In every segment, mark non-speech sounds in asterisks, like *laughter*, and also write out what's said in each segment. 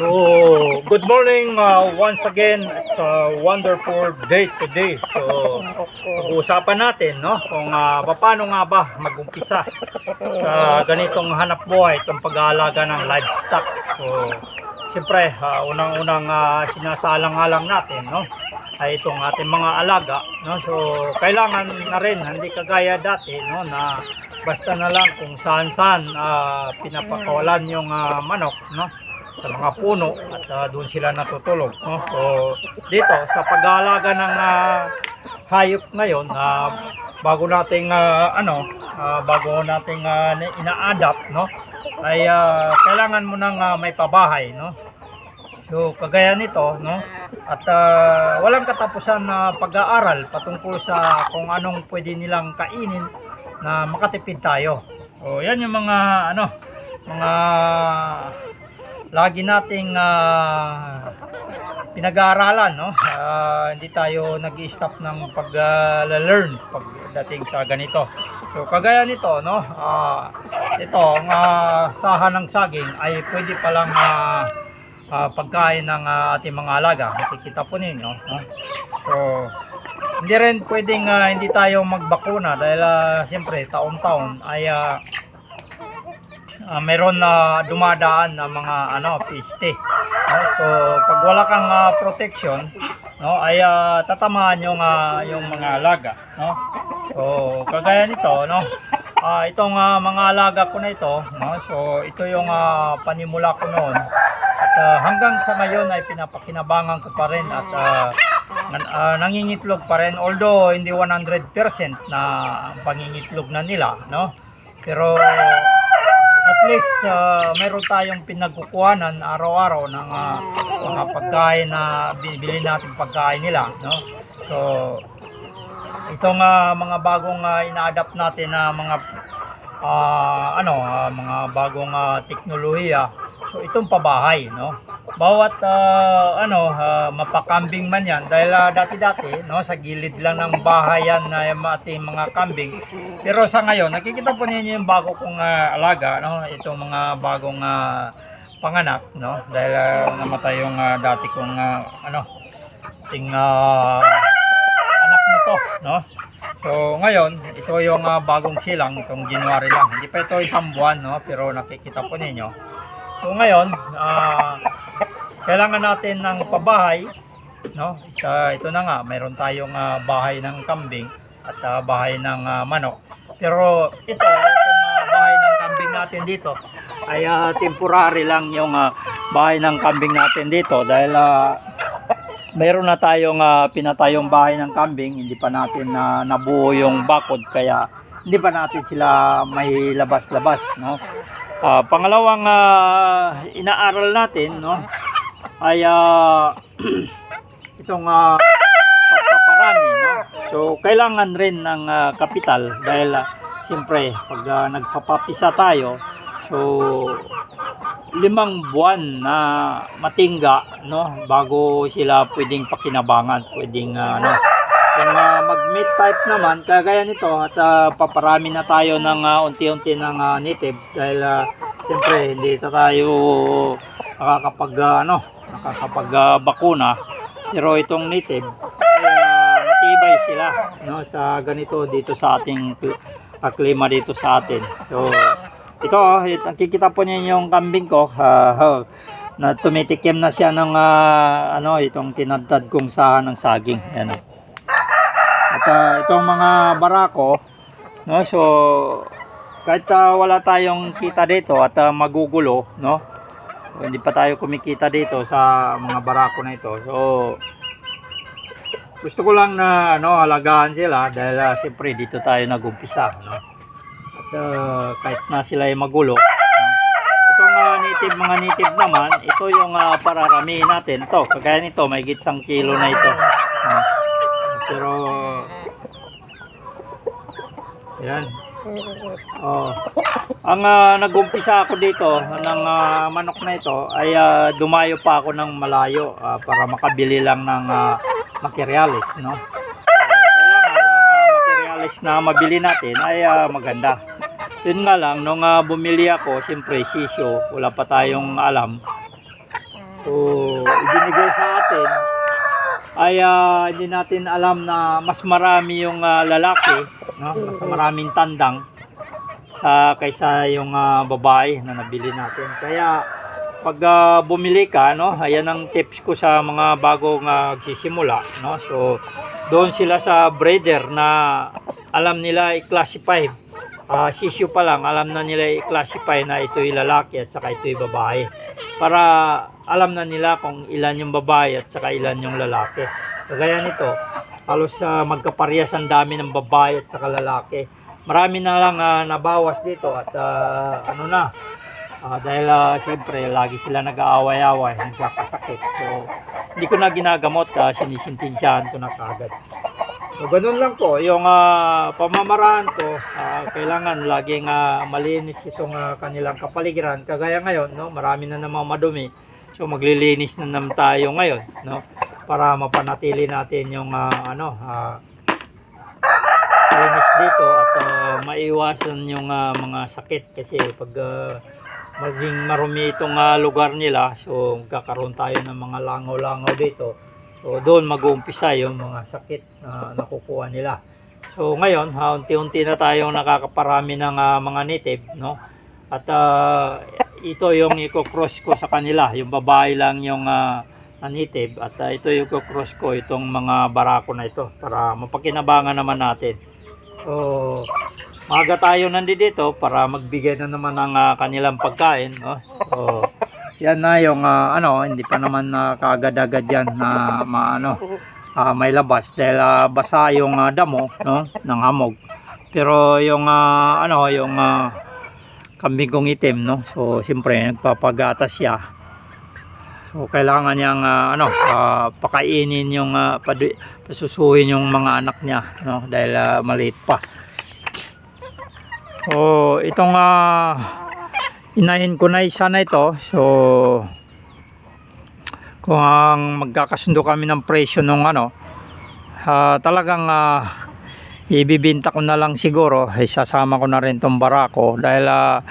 So, good morning uh, once again. It's a wonderful day today. So, pag-uusapan natin no, kung uh, paano nga ba mag-umpisa sa ganitong hanap buhay, itong pag-aalaga ng livestock. So, siyempre, uh, unang-unang uh, sinasalang-alang natin, no, ay itong ating mga alaga, no. So, kailangan na rin, hindi kagaya dati, no, na basta na lang kung saan-saan uh, pinapakawalan yung uh, manok, no sa mga puno at uh, doon sila natutulog. No? So dito sa pag-aalaga ng uh, hayop ngayon, uh, bago nating uh, ano, uh, bago nating uh, ina-adapt, no? ay uh, kailangan mo nang uh, may pabahay, no? So kagaya nito, no? At uh, walang katapusan na pag-aaral patungkol sa kung anong pwede nilang kainin na makatipid tayo. So yan yung mga ano, mga lagi nating ah, pinag-aaralan no? Ah, hindi tayo nag-stop ng pag-learn pagdating sa ganito. So kagaya nito no? Ah, ito ang ah, saha ng saging ay pwede palang ah, ah, pagkain ng ah, ating mga alaga. Makikita po ninyo no? so hindi rin pwedeng ah, hindi tayo magbakuna dahil ah, siyempre taon-taon ay ah, ah, meron na dumadaan na mga ano piste. No? So pag wala kang ah, protection, no, ay ah, tatamaan yung ah, yung mga alaga, no. So kagaya nito, no. Ah, itong ah, mga alaga ko na ito, no. So ito yung ah, panimula ko noon. At ah, hanggang sa ngayon ay pinapakinabangan ko pa rin at ah, nan- ah, nangingitlog pa rin although hindi 100% na ang pangingitlog na nila, no. Pero least uh, meron tayong pinagkukuhanan araw-araw ng ah, mga pagkain na binibili natin pagkain nila no? So itong ah, mga bagong ah, ina-adapt natin na mga ah, ano ah, mga bagong ah, teknolohiya. So itong pabahay no bawat ah, ano ah, mapakambing man yan dahil ah, dati-dati no sa gilid lang ng bahay yan na yung ating mga kambing pero sa ngayon nakikita po ninyo yung bago kong ah, alaga no itong mga bagong ah, panganak no dahil ah, namatay yung ah, dati kong ah, ano ting ah, anak nito no So ngayon, ito yung ah, bagong silang itong January lang. Hindi pa ito isang buwan no, pero nakikita po ninyo. So ngayon, ah, kailangan natin ng pabahay, no? Sa ito na nga, mayroon tayong ah, bahay ng kambing at ah, bahay ng ah, manok. Pero ito, itong ah, bahay ng kambing natin dito ay ah, temporary lang yung ah, bahay ng kambing natin dito dahil ah, mayroon na tayong ah, pinatayong bahay ng kambing, hindi pa natin na nabuo yung bakod kaya hindi pa natin sila may labas-labas, no? Ah, pangalawang ah, inaaral natin, no? Ay ah, *clears throat* itong ah, pagpaparami, no? So kailangan rin ng ah, kapital dahil ah, siyempre pag ah, nagpapapisa tayo, so limang buwan na matingga no bago sila pwedeng pakinabangan pwedeng ah, ano kung uh, mag-meat type naman kagaya nito at ah, paparami na tayo ng ah, unti-unti ng ah, native dahil uh, siyempre hindi ta tayo nakakapag ah, ano nakakapag ah, pero itong native ay ah, matibay sila no sa ganito dito sa ating ah, klima dito sa atin so ito, it- nakikita po niyo yung kambing ko. oh, na tumitikim na siya ng ah, ano, itong tinadtad kong sahan ng saging. Yan. At ah, itong mga barako, no, so kahit ah, wala tayong kita dito at ah, magugulo, no, hindi pa tayo kumikita dito sa mga barako na ito. So gusto ko lang na ano, alagaan sila dahil ah, siyempre dito tayo nag-umpisa, no. At uh, kahit na sila ay magulo. no? Itong uh, native, mga native naman, ito yung uh, pararamihin natin. Ito, kagaya nito, may gitsang kilo na ito. no? Pero, yan. Oh. Ang uh, nag-umpisa ako dito ng ah, manok na ito ay ah, dumayo pa ako ng malayo ah, para makabili lang ng uh, materialis, no? Materialis na mabili natin ay ah, maganda. Yun nga lang, nung ah, bumili ako, siyempre sisyo, wala pa tayong alam So, ibinigay sa atin ay ah, hindi natin alam na mas marami yung ah, lalaki, no? mas maraming tandang ah, kaysa yung ah, babae na nabili natin. Kaya pag ah, bumili ka, no, ayan ang tips ko sa mga bagong ah, nagsisimula, no. So doon sila sa breeder na alam nila i-classify. Ah, sisyo pa lang, alam na nila i-classify na ito'y lalaki at saka ito'y babae. Para alam na nila kung ilan yung babae at saka ilan yung lalaki. Kagaya nito, halos ah, magkaparehas ang dami ng babae at saka lalaki. Marami na lang ah, nabawas dito at ah, ano na, Ah, dahil uh, siyempre lagi sila nag-aaway-away, nagkakasakit. So, hindi ko na ginagamot, uh, sinisintensyahan ko na kagad. So, ganun lang po. Yung ah, pamamaraan ko, ah, kailangan laging ah, malinis itong ah, kanilang kapaligiran. Kagaya ngayon, no, marami na namang madumi. So, maglilinis na naman tayo ngayon, no, para mapanatili natin yung ah, ano, ah, linis dito at ah, maiwasan yung ah, mga sakit. Kasi pag ah, maging marumi itong ah, lugar nila so kakaroon tayo ng mga langaw-langaw dito. So doon mag-uumpisa yung mga sakit na nakukuha nila. So ngayon ha, unti-unti na tayong nakakaparami ng ah, mga native no? At ah, ito yung i-cross ko sa kanila. Yung babae lang yung ah, na native at ah, ito yung cross ko itong mga barako na ito para mapakinabangan naman natin so Maga tayo nandito para magbigay na naman ng ah, kanilang pagkain. No? So, yan na yung ah, ano, hindi pa naman uh, yan na maano, ah, may labas dahil ah, basa yung ah, damo no, ng hamog. Pero yung ah, ano, yung ah, kambing kong itim, no? So, siyempre, nagpapagatas siya. So, kailangan niyang ah, ano, ah, pakainin yung padu- pasusuhin yung mga anak niya, no? Dahil ah, maliit pa. So, itong ah, inahin ko na isa na ito. So, kung ang magkakasundo kami ng presyo nung ano, ah, talagang ah, ibibinta ko na lang siguro. Ay, sasama ko na rin tong barako dahil ah,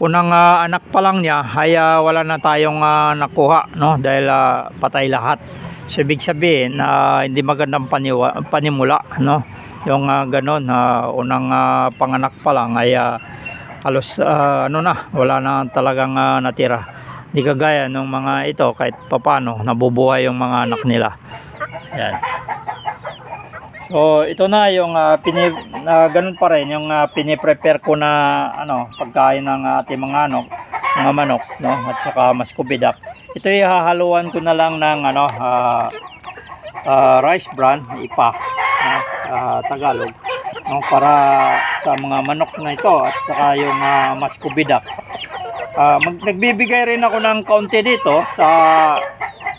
unang ah, anak pa lang niya ay ah, wala na tayong ah, nakuha no? Dahil ah, patay lahat. So, ibig sabihin na hindi magandang paniwa, panimula no? Yung uh, ganon ah, unang ah, panganak pa lang ay ah, halos ah, ano na wala na talagang ah, natira. Di kagaya ng mga ito kahit papano nabubuhay yung mga anak nila. Yan so ito na yung ah, pini, ah, ganun pa rin yung uh, piniprepare ko na ano pagkain ng ating mga ano mga manok no? At saka maskubidak ito ihahaluan ko na lang ng ano ah, ah, rice bran ipa no, ah, Tagalog no, para sa mga manok na ito at saka yung uh, maskubidak. Ah, mag, nagbibigay rin ako ng kaunti dito sa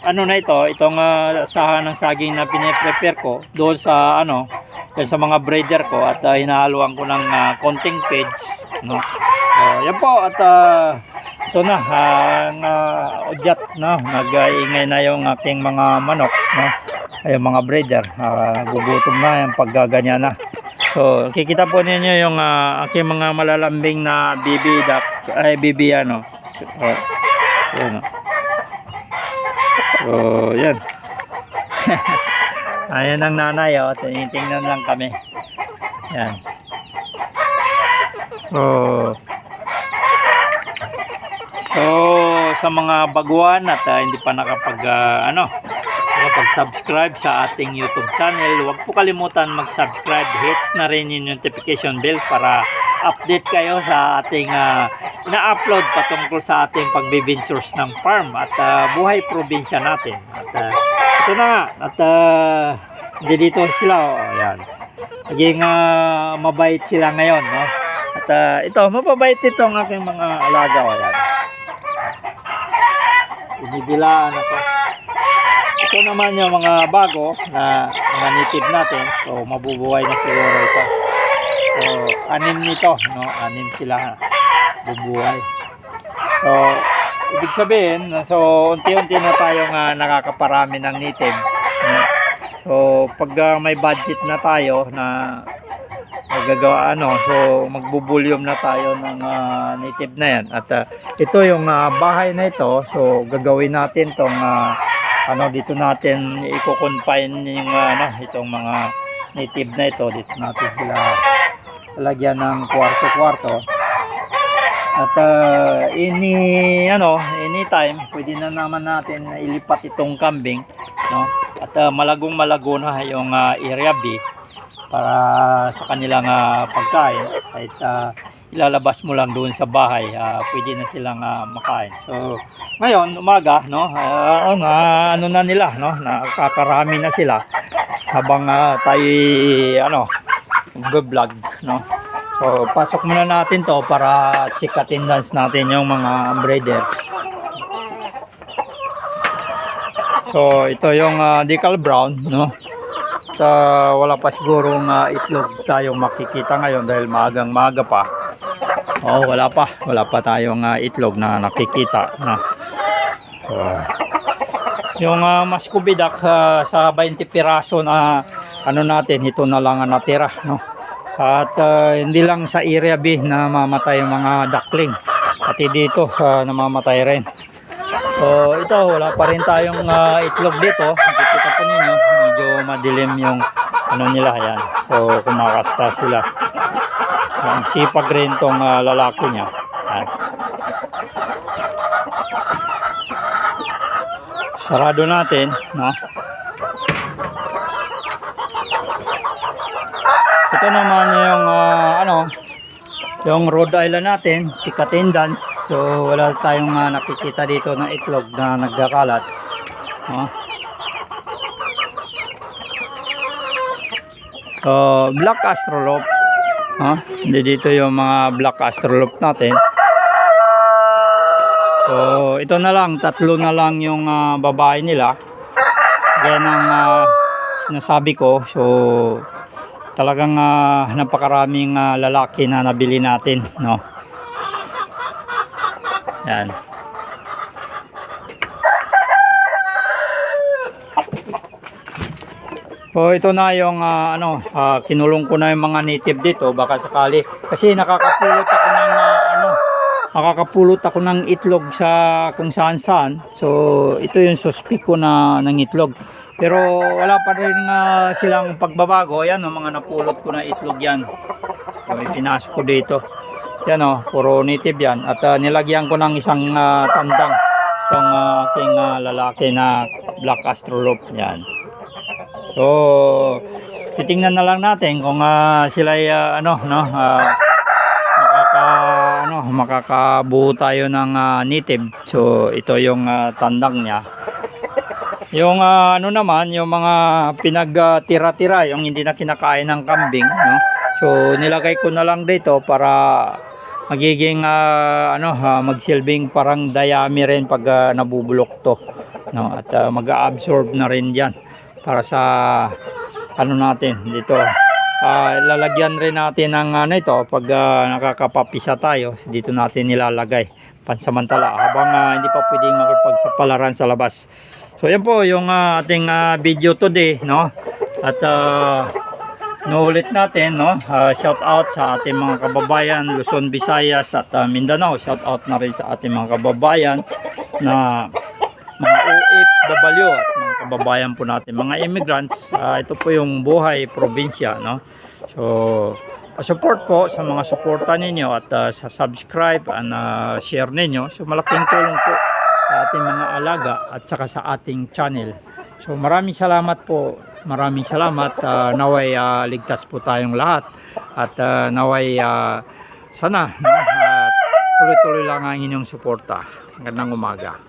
ano na ito, itong uh, sahan ng saging na piniprepare ko doon sa ano, doon sa mga breeder ko at uh, hinahaluan ko ng uh, konting page no. So, yan po at uh, ito na ang uh, udyat no, nag-iingay na yung aking mga manok no? Ay mga breeder. Uh, gugutom na yung paggaganyan na. So kikita po ninyo yung uh, aking mga malalambing na bibi duck ay bibi ano uh, yun oh. so yan. *laughs* Ayan ang nanay oh. Tinitingnan lang kami. Yan. So So, sa mga baguhan at ah, hindi pa nakapag ah, ano, nakapag-subscribe sa ating YouTube channel, huwag po kalimutan mag-subscribe, hits na rin yung notification bell para update kayo sa ating ah, ina-upload patungkol sa ating pagbibintures ng farm at ah, buhay probinsya natin. At ah, ito na nga, at uh, dito sila, oh, ayan. Naging ah, mabait sila ngayon, no? At ah, ito, mababait ito ang aking mga alaga, oh, ayan. Inibilaan ako. Ito naman yung mga bago na mga native natin. So, mabubuhay na siguro ito. So, anim nito, no? Anim sila bubuhay. So, ibig sabihin, so, unti-unti na tayong uh, nakakaparami ng. No? So, pag uh, may budget na tayo na nag gagawa ano. So magbubulyum na tayo ng ah, native na yan. At ah, ito yung ah, bahay na ito. So gagawin natin tong ah, ano dito natin i-confine yung ah, ano itong mga native na ito. Dito natin sila lagyan ng kwarto-kwarto. At uh, any ano, anytime pwede na naman natin ilipat itong kambing, no? At uh, malagong malago na yung uh, area B para sa kanilang uh, pagkain. Kahit uh, ilalabas mo lang doon sa bahay, uh, pwede na silang uh, makain. So, ngayon umaga, no? Uh, ano, ano na nila, no? Nakakarami na sila habang uh, tayo ano, vlog, no? So, pasok muna natin to para check attendance natin yung mga breeder. So, ito yung ah, decal brown, no? At ah, wala pa sigurong ah, itlog tayong makikita ngayon dahil maagang maaga pa. Oh, wala pa. Wala pa tayong ah, itlog na nakikita, na. So, yung uh, maskubidak ah, sa 20 piraso na ano natin, ito na lang ang natira, no? At ah, hindi lang sa area B na mamatay yung mga duckling. Pati dito ah, namamatay rin. So ito wala pa rin tayong ah, itlog dito. Nakikita po ninyo medyo madilim yung ano nila yan. So kumakasta sila. Ang sipag rin tong ah, lalaki niya. Yan. Sarado natin, no? Ito naman yung ah, ano, yung Rhode Island natin, chick attendance. So wala tayong ah, nakikita dito ng itlog na nagkakalat. No? So black astrolop. No? Hindi dito yung mga black astrolop natin. So ito na lang, tatlo na lang yung ah, babae nila. Yan ang ah, sinasabi ko. So talagang ah, napakaraming ah, lalaki na nabili natin no? Yan. So ito na yung ah, ano ah, kinulong ko na yung mga native dito baka sakali. Kasi nakakapulot ako ng ah, ano nakakapulot ako ng itlog sa kung saan saan so ito yung suspect ko na ng itlog pero wala pa rin nga silang pagbabago. Ayan, oh, mga napulot ko na itlog yan. So, ipinasok ko dito. Yan o, puro native yan. At ah, nilagyan ko ng isang ah, tandang. Itong ah, aking ah, lalaki na black astrolop. Yan. So, titingnan na lang natin kung ah, sila ano, no, ah, makaka, ano, makakabuo tayo ng ah, native. So, ito yung ah, tandang niya. Yung ah, ano naman, yung mga pinagtira-tira, yung hindi na kinakain ng kambing, no? So nilagay ko na lang dito para magiging ah, ano, ah, magsilbing parang dayami rin pag ah, nabubulok to, no? At ah, mag-absorb na rin diyan para sa ano natin dito. Ah, lalagyan rin natin ng ano ito pag ah, nakakapapisa tayo, dito natin nilalagay pansamantala habang ah, hindi pa pwedeng makipagsapalaran sa labas. So yan po yung ah, ating ah, video today no. At uh, Nuulit natin no. Ah, shout out sa ating mga kababayan Luzon, Visayas at ah, Mindanao. Shout out na rin sa ating mga kababayan na mga OFW at mga kababayan po natin, mga immigrants. Ah, ito po yung buhay probinsya no. So support po sa mga suporta ninyo at ah, sa subscribe and ah, share ninyo. So malaking tulong po sa ating mga alaga at saka sa ating channel. So maraming salamat po. Maraming salamat. Ah, naway ah, ligtas po tayong lahat. At ah, naway ah, sana tuloy-tuloy lang ang inyong suporta. Magandang umaga.